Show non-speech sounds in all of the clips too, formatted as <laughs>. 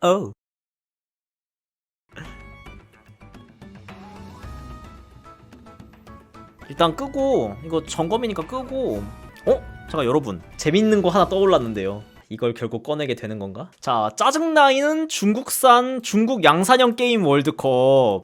어. 일단 끄고 이거 점검이니까 끄고 어? 잠깐 여러분 재밌는 거 하나 떠올랐는데요 이걸 결국 꺼내게 되는 건가? 자 짜증나이는 중국산 중국 양산형 게임 월드컵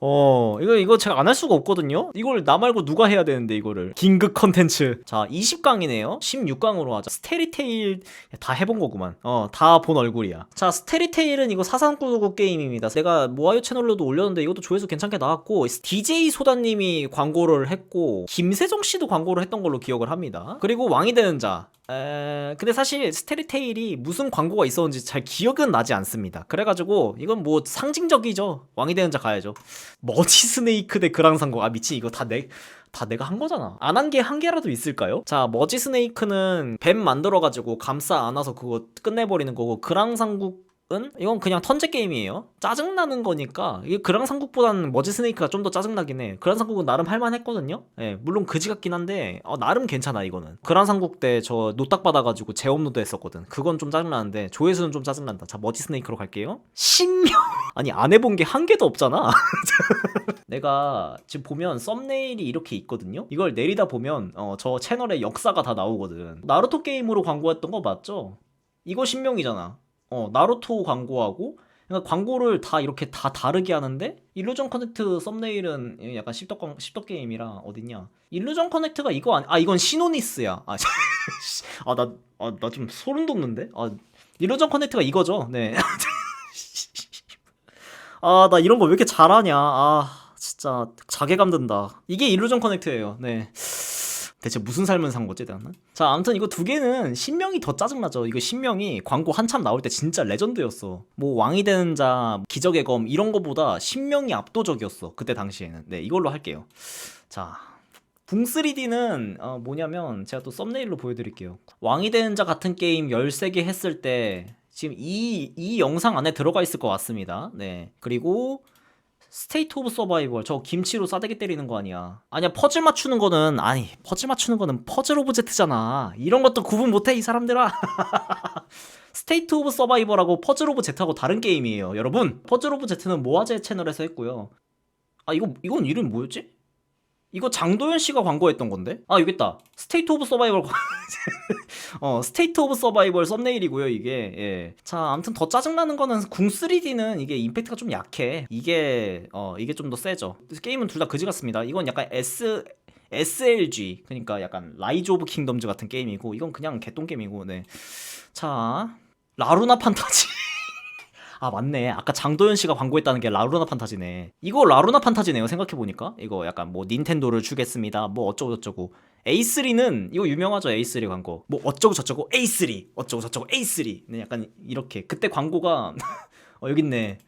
어 이거 이거 제가 안 할 수가 없거든요? 이걸 나 말고 누가 해야 되는데 이거를? 긴급 컨텐츠. 자 20강이네요. 16강으로 하자. 스테리테일 다 해본 거구만. 어 다 본 얼굴이야. 자 스테리테일은 이거 사상구도구 게임입니다. 내가 모아요 채널로도 올렸는데 이것도 조회수 괜찮게 나왔고 DJ 소다님이 광고를 했고 김세정 씨도 광고를 했던 걸로 기억을 합니다. 그리고 왕이 되는 자 에... 근데 사실 스테리테일이 무슨 광고가 있었는지 잘 기억은 나지 않습니다 그래가지고 이건 뭐 상징적이죠 왕이 되는 자 가야죠 머지 스네이크 대 그랑상고 아 미친 이거 다 내 다 내가 한 거잖아. 안 한 게 한 개라도 있을까요? 자, 머지 스네이크는 뱀 만들어가지고 감싸 안아서 그거 끝내버리는 거고, 그랑상국 은 이건 그냥 턴제 게임이에요. 짜증나는 거니까 이게 그랑상국보다는 머지 스네이크가 좀 더 짜증나긴 해. 그랑상국은 나름 할만했거든요. 예, 물론 그지 같긴 한데 어, 나름 괜찮아 이거는. 그랑상국 때 저 노딱 받아가지고 재업로드 했었거든. 그건 좀 짜증나는데 조회수는 좀 짜증난다. 자 머지 스네이크로 갈게요. 신명 <laughs> 아니 안 해본 게 한 개도 없잖아. <laughs> 내가 지금 보면 썸네일이 이렇게 있거든요. 이걸 내리다 보면 어, 저 채널의 역사가 다 나오거든. 나루토 게임으로 광고했던 거 맞죠? 이거 신명이잖아. 어, 나루토 광고하고 그러니까 광고를 다 이렇게 다 다르게 하는데 일루전 커넥트 썸네일은 약간 십덕 광- 십덕 게임이라 어딨냐? 일루전 커넥트가 이거 아니 아 이건 시노니스야. 아, <laughs> 아나 아, 나좀 소름 돋는데. 아 일루전 커넥트가 이거죠. 네. <laughs> 아 나 이런 거 왜 이렇게 잘하냐. 아 진짜 자괴감 든다. 이게 일루전 커넥트예요. 네. 대체 무슨 삶을 산 거지, 나는? 자, 아무튼 이거 두 개는 신명이 더 짜증나죠. 이거 신명이 광고 한참 나올 때 진짜 레전드였어. 뭐 왕이 되는 자, 기적의 검 이런 거보다 신명이 압도적이었어. 그때 당시에는. 네, 이걸로 할게요. 자, 붕 3D는 어, 뭐냐면 제가 또 썸네일로 보여드릴게요. 왕이 되는 자 같은 게임 13개 했을 때 지금 이, 이 영상 안에 들어가 있을 것 같습니다. 네. 그리고 스테이트 오브 서바이벌 저 김치로 싸대기 때리는 거 아니야. 아니야 퍼즐 맞추는 거는 아니 퍼즐 맞추는 거는 퍼즐 오브 제트잖아. 이런 것도 구분 못해 이 사람들아. 스테이트 오브 서바이벌하고 퍼즐 오브 제트하고 다른 게임이에요 여러분. 퍼즐 오브 제트는 모아제 채널에서 했고요. 아 이거 이건 이름 뭐였지? 이거 장도연 씨가 광고했던 건데? 아 여기 있다 스테이트 오브 서바이벌 어, 스테이트 오브 서바이벌 썸네일이고요, 이게. 예. 자, 아무튼 더 짜증나는 거는 궁 3D는 이게 임팩트가 좀 약해. 이게 어, 이게 좀 더 세죠. 게임은 둘 다 그지 같습니다. 이건 약간 S SLG 그러니까 약간 라이즈 오브 킹덤즈 같은 게임이고 이건 그냥 개똥 게임이고 네. 자, 라루나 판타지. <laughs> 아 맞네. 아까 장도연 씨가 광고했다는 게 라루나 판타지네. 이거 라루나 판타지네요 생각해 보니까. 이거 약간 뭐 닌텐도를 주겠습니다. 뭐 어쩌고 저쩌고. A3는 이거 유명하죠 A3 광고. 뭐 어쩌고 저쩌고 A3 어쩌고 저쩌고 A3 네, 약간 이렇게. 그때 광고가 <laughs> 어 여기 있네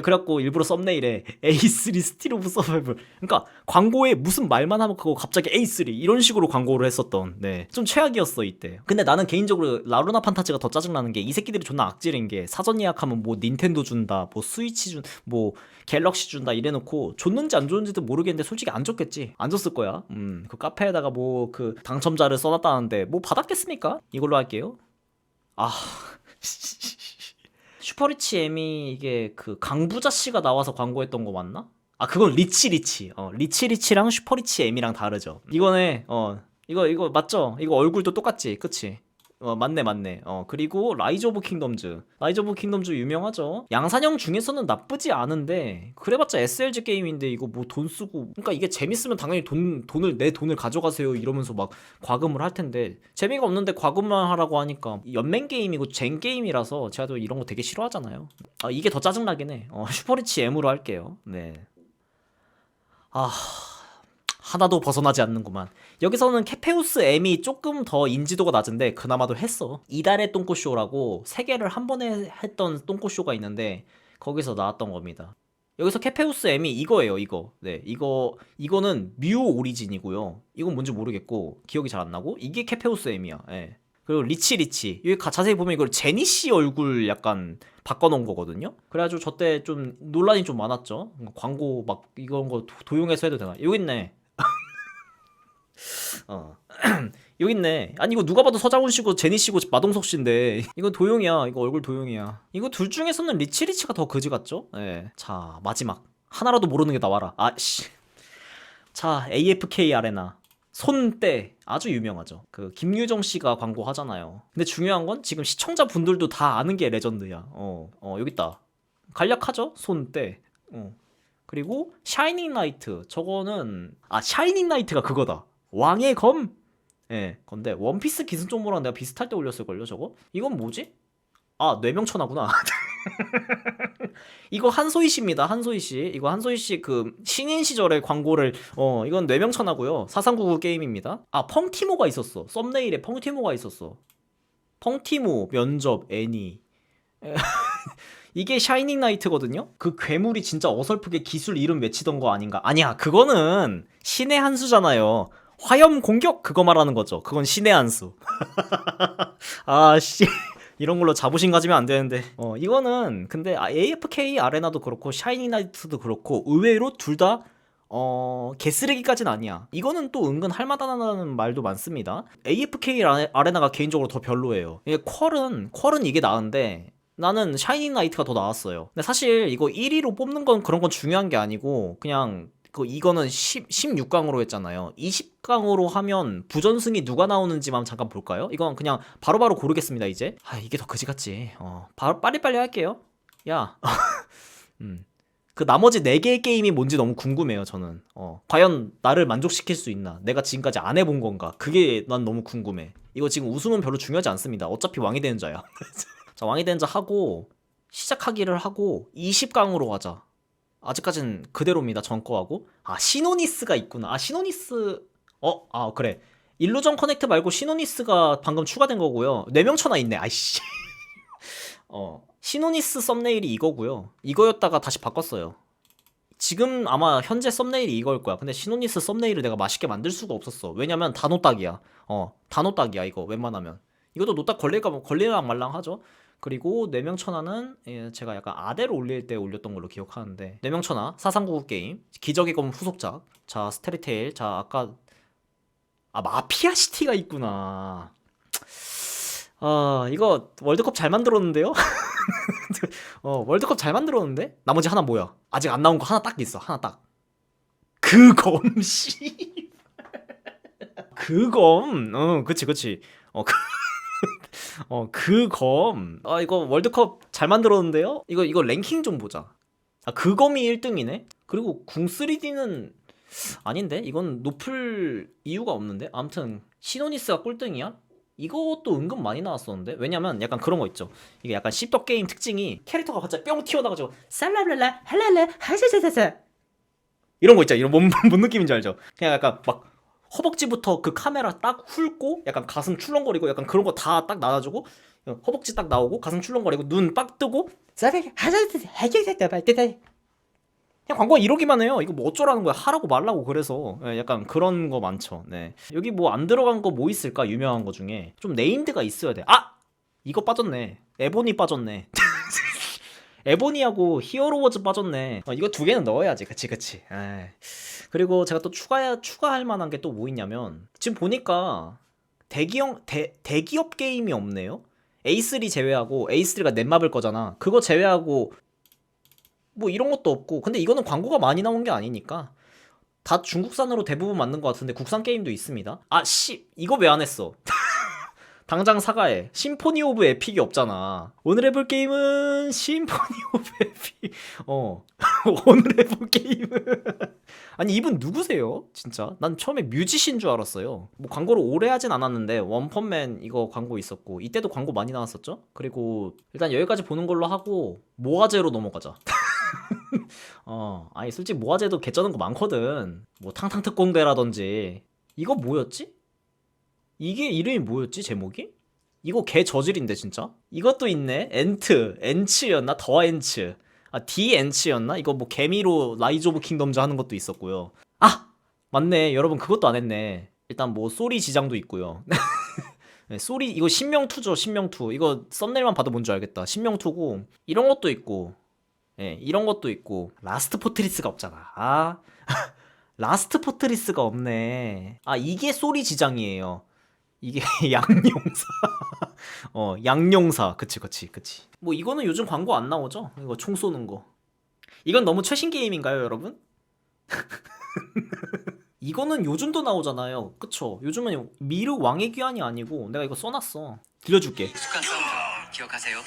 그래갖고 일부러 썸네일에 <laughs> A3 스틸 오브 서바이벌. 그러니까 광고에 무슨 말만 하면 그거 갑자기 A3 이런 식으로 광고를 했었던 네 좀 최악이었어 이때. 근데 나는 개인적으로 라루나 판타지가 더 짜증나는 게 이 새끼들이 존나 악질인 게 사전 예약하면 뭐 닌텐도 준다 뭐 스위치 준 뭐 갤럭시 준다 이래놓고 줬는지 안 줬는지도 모르겠는데 솔직히 안 줬겠지. 안 줬을 거야. 음 그 카페에다가 뭐 그 당첨자를 써놨다는데 뭐 받았겠습니까? 이걸로 할게요. 아 <laughs> 슈퍼리치 M이 이게 그 강부자 씨가 나와서 광고했던 거 맞나? 아 그건 리치 리치 어 리치 리치랑 슈퍼리치 M이랑 다르죠 이거네 어 이거 이거 맞죠? 이거 얼굴도 똑같지 그치? 어 맞네 맞네. 어 그리고 라이즈 오브 킹덤즈 라이즈 오브 킹덤즈 유명하죠. 양산형 중에서는 나쁘지 않은데 그래봤자 SLG 게임인데 이거 뭐 돈 쓰고 그러니까 이게 재밌으면 당연히 돈 돈을 내 돈을 가져가세요 이러면서 막 과금을 할 텐데 재미가 없는데 과금만 하라고 하니까 연맹 게임이고 젠 게임이라서 제가 또 이런 거 되게 싫어하잖아요. 아 이게 더 짜증나긴 해. 어, 슈퍼리치 M으로 할게요. 네아 하나도 벗어나지 않는구만. 여기서는 케페우스 M이 조금 더 인지도가 낮은데 그나마도 했어. 이달의 똥꼬쇼라고 세 개를 한 번에 했던 똥꼬쇼가 있는데 거기서 나왔던 겁니다. 여기서 케페우스 M이 이거예요, 이거. 네, 이거 이거는 뮤 오리진이고요. 이건 뭔지 모르겠고 기억이 잘 안 나고 이게 케페우스 M이야. 예. 그리고 리치 리치 여기 가- 자세히 보면 이걸 제니 씨 얼굴 약간 바꿔놓은 거거든요. 그래가지고 저때 좀 논란이 좀 많았죠. 광고 막 이런 거 도- 도용해서 해도 되나? 여기 있네. 어. <clears throat> 여기 있네. 아니 이거 누가 봐도 서장훈 씨고 제니 씨고 마동석 씨인데 <laughs> 이거 도용이야. 이거 얼굴 도용이야. 이거 둘 중에서는 리치 리치가 더 그지 같죠? 예. 자 마지막 하나라도 모르는 게 나와라. 아씨. 자 AFK 아레나 손때 아주 유명하죠. 그 김유정 씨가 광고 하잖아요. 근데 중요한 건 지금 시청자 분들도 다 아는 게 레전드야. 어, 어 여기 있다. 간략하죠? 손때. 어. 그리고 샤이닝 라이트 저거는 아 샤이닝 라이트가 그거다. 왕의 검. 예, 건데 원피스 기승전모랑 내가 비슷할 때 올렸을걸요 저거? 이건 뭐지? 아 뇌명천하구나. <laughs> 이거 한소희 씨입니다 한소희 씨. 이거 한소희 씨 그 신인 시절의 광고를 어 이건 뇌명천하고요. 4399 게임입니다. 아 펑티모가 있었어. 썸네일에 펑티모가 있었어. 펑티모 면접 애니. <laughs> 이게 샤이닝 나이트거든요? 그 괴물이 진짜 어설프게 기술 이름 외치던 거 아닌가? 아니야 그거는 신의 한 수잖아요 화염 공격 그거 말하는 거죠. 그건 신의 한 수. <laughs> 아 씨. 이런 걸로 자부심 가지면 안 되는데. 어, 이거는 근데 AFK 아레나도 그렇고 샤이닝 나이트도 그렇고 의외로 둘다 어, 개쓰레기까지는 아니야. 이거는 또 은근 할만하다는 말도 많습니다. AFK 아레- 아레나가 개인적으로 더 별로예요. 이게 퀄은 퀄은 이게 나은데 나는 샤이닝 나이트가 더 나았어요. 근데 사실 이거 1위로 뽑는 건 그런 건 중요한 게 아니고 그냥 그 이거는 10, 16강으로 했잖아요. 20강으로 하면 부전승이 누가 나오는지만 잠깐 볼까요? 이건 그냥 바로 바로 고르겠습니다, 이제. 아, 이게 더 그지 같지. 어. 바로 빨리빨리 할게요. 야. <laughs> 음. 그 나머지 4개의 게임이 뭔지 너무 궁금해요, 저는. 어. 과연 나를 만족시킬 수 있나? 내가 지금까지 안 해본 건가? 그게 난 너무 궁금해. 이거 지금 우승은 별로 중요하지 않습니다. 어차피 왕이 되는 자야. <laughs> 자, 왕이 되는 자 하고 시작하기를 하고 20강으로 가자. 아직까진 그대로입니다. 전 거하고. 아, 시노니스가 있구나. 아, 시노니스. 어, 아, 그래. 일루전 커넥트 말고 시노니스가 방금 추가된 거고요. 뇌명천하 있네. 아이씨. <laughs> 어, 시노니스 썸네일이 이거고요. 이거였다가 다시 바꿨어요. 지금 아마 현재 썸네일이 이걸 거야. 근데 시노니스 썸네일을 내가 맛있게 만들 수가 없었어. 왜냐면 다 노딱이야. 어, 다 노딱이야, 이거. 웬만하면. 이것도 노딱 걸릴까, 걸릴랑 말랑 하죠. 그리고 뇌명천하는 예, 제가 약간 아대로 올릴 때 올렸던 걸로 기억하는데 뇌명천하 4399 게임 기적의 검 후속작 자 스테리테일 자 아까 아 마피아 시티가 있구나. 아 이거 월드컵 잘 만들었는데요? <laughs> 어 월드컵 잘 만들었는데? 나머지 하나 뭐야? 아직 안 나온 거 하나 딱 있어 하나 딱. 그검 씨 <laughs> 그검? 어 그치 그치. 어 그, 어, 그 검. 아, 이거 월드컵 잘 만들었는데요? 이거, 이거 랭킹 좀 보자. 아, 그 검이 1등이네? 그리고 궁 3D는 아닌데? 이건 높을 이유가 없는데? 아무튼, 시노니스가 꼴등이야? 이것도 은근 많이 나왔었는데? 왜냐면 약간 그런 거 있죠. 이게 약간 씹덕 게임 특징이 캐릭터가 갑자기 뿅 튀어나가지고, 살라랄라, 할랄라, 하샤샤샤샤. 이런 거 있죠. 이런 뭔, <laughs> 뭔 느낌인지 알죠? 그냥 약간 막 허벅지부터 그 카메라 딱 훑고 약간 가슴 출렁거리고 약간 그런 거 다 딱 나와주고 허벅지 딱 나오고 가슴 출렁거리고 눈 빡 뜨고 그냥 광고가 이러기만 해요. 이거 뭐 어쩌라는 거야? 하라고 말라고 그래서 예, 약간 그런 거 많죠. 네 여기 뭐 안 들어간 거 뭐 있을까 유명한 거 중에 좀 네임드가 있어야 돼. 아 이거 빠졌네. 에보니 빠졌네. <laughs> 에보니하고 히어로워즈 빠졌네. 어, 이거 두 개는 넣어야지. 그치 그치. 에이. 그리고 제가 또 추가 추가할 만한 게 또 뭐 있냐면 지금 보니까 대기업 대, 대기업 게임이 없네요. A3 제외하고 A3가 넷마블 거잖아. 그거 제외하고 뭐 이런 것도 없고 근데 이거는 광고가 많이 나온 게 아니니까 다 중국산으로 대부분 만든 것 같은데 국산 게임도 있습니다. 아 씨 이거 왜 안 했어? <laughs> 당장 사과해. 심포니 오브 에픽이 없잖아. 오늘 해볼 게임은 심포니 <laughs> 오브 에픽. 어. <laughs> 오늘 해볼 게임은. <laughs> 아니, 이분 누구세요? 진짜? 난 처음에 뮤지신 줄 알았어요. 뭐 광고를 오래 하진 않았는데, 원펀맨 이거 광고 있었고, 이때도 광고 많이 나왔었죠? 그리고 일단 여기까지 보는 걸로 하고, 모아제로 넘어가자. 어, 아니, 솔직히 모아제도 개쩌는 거 많거든. 뭐, 탕탕 특공대라든지. 이거 뭐였지? 이게 이름이 뭐였지 제목이? 이거 개 저질인데 진짜? 이것도 있네. 엔트 엔츠였나? 더 엔츠. 아 디 엔츠였나? 이거 뭐 개미로 라이즈 오브 킹덤즈 하는 것도 있었고요. 아! 맞네. 여러분 그것도 안 했네. 일단 뭐 소리 지장도 있고요. <laughs> 네, 소리 이거 신명투죠 신명투. 이거 썸네일만 봐도 뭔지 알겠다. 신명투고 이런 것도 있고 예 이런 것도 있고. 라스트 포트리스가 없잖아. 아. <laughs> 라스트 포트리스가 없네. 아 이게 소리 지장이에요. 이게 <laughs> 양용사. <laughs> 어 양용사. 그치 그치 그치. 뭐 이거는 요즘 광고 안 나오죠? 이거 총 쏘는 거. 이건 너무 최신 게임인가요, 여러분? <laughs> 이거는 요즘도 나오잖아요. 그쵸? 요즘은 미르 왕의 귀환이 아니고 내가 이거 써놨어. 들려줄게. 익숙한 기억하세요?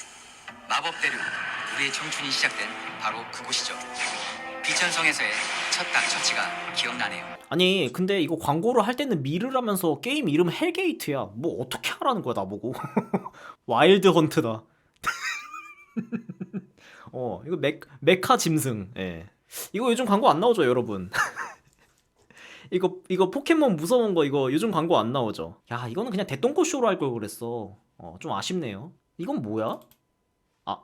마법 대륙 우리의 청춘이 시작된 바로 그곳이죠. 비천성에서의 첫 닥처치가 기억나네요. 아니 근데 이거 광고를 할 때는 미르라면서 게임 이름 헬게이트야. 뭐 어떻게 하라는 거야 나보고. <laughs> 와일드 헌트다. <laughs> 어 이거 메, 메카 짐승. 예. 이거 요즘 광고 안 나오죠 여러분? <laughs> 이거 이거 포켓몬 무서운 거 이거 요즘 광고 안 나오죠? 야 이거는 그냥 대똥꼬 쇼로 할 걸 그랬어. 어 좀 아쉽네요. 이건 뭐야? 아.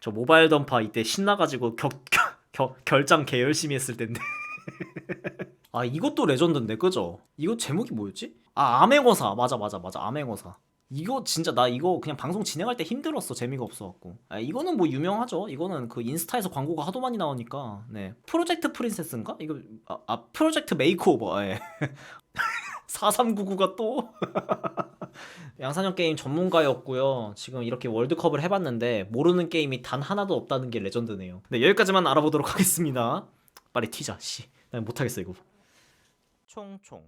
저 모바일 던파 이때 신나가지고 격, 격, 격, 결장 개 열심히 했을 텐데 아 이것도 레전드인데 그죠? 이거 제목이 뭐였지? 아 암행어사 맞아 맞아 맞아 암행어사 이거 진짜 나 이거 그냥 방송 진행할 때 힘들었어 재미가 없어갖고 아, 이거는 뭐 유명하죠 이거는 그 인스타에서 광고가 하도 많이 나오니까 네 프로젝트 프린세스인가? 이거 아, 아 프로젝트 메이크오버 예 <laughs> 4399가 또 <laughs> 양산형 게임 전문가였고요. 지금 이렇게 월드컵을 해봤는데 모르는 게임이 단 하나도 없다는 게 레전드네요. 네 여기까지만 알아보도록 하겠습니다. 빨리 튀자. 씨, 나 못하겠어 이거. 총총.